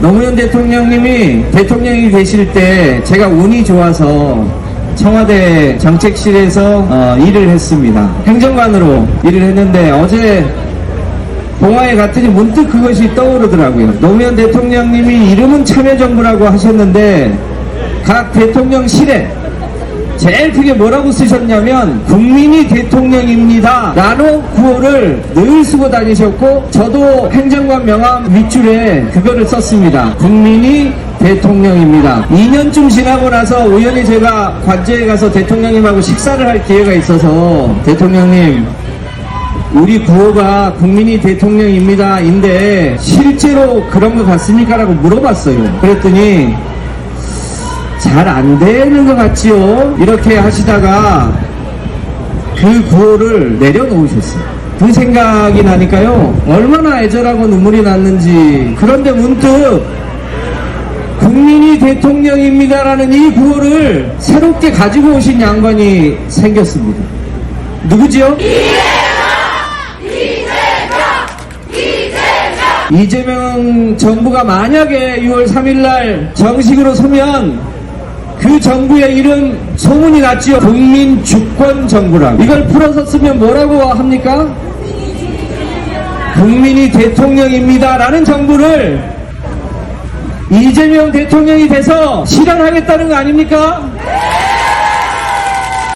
노무현 대통령님이 대통령이 되실 때 제가 운이 좋아서 청와대 정책실에서 어, 일을 했습니다. 행정관으로 일을 했는데 어제 동화에 갔더니 문득 그것이 떠오르더라고요. 노무현 대통령님이 이름은 참여정부라고 하셨는데 각 대통령실에 제일 크게 뭐라고 쓰셨냐면 국민이 대통령입니다. 라는 구호를 늘 쓰고 다니셨고 저도 행정관 명함 밑줄에 그거를 썼습니다. 국민이 대통령입니다. 2년쯤 지나고 나서 우연히 제가 관저에 가서 대통령님하고 식사를 할 기회가 있어서 대통령님 우리 구호가 국민이 대통령입니다 인데 실제로 그런 것 같습니까? 라고 물어봤어요. 그랬더니 잘 안 되는 것 같지요? 이렇게 하시다가 그 구호를 내려놓으셨어요. 그 생각이 나니까요. 얼마나 애절하고 눈물이 났는지. 그런데 문득 국민이 대통령입니다라는 이 구호를 새롭게 가지고 오신 양반이 생겼습니다. 누구지요? 이재명 정부가 만약에 6월 3일날 정식으로 서면 그 정부의 이름 소문이 났지요. 국민 주권 정부라고. 이걸 풀어서 쓰면 뭐라고 합니까? 국민이 대통령입니다. 라는 정부를 이재명 대통령이 돼서 실현하겠다는 거 아닙니까?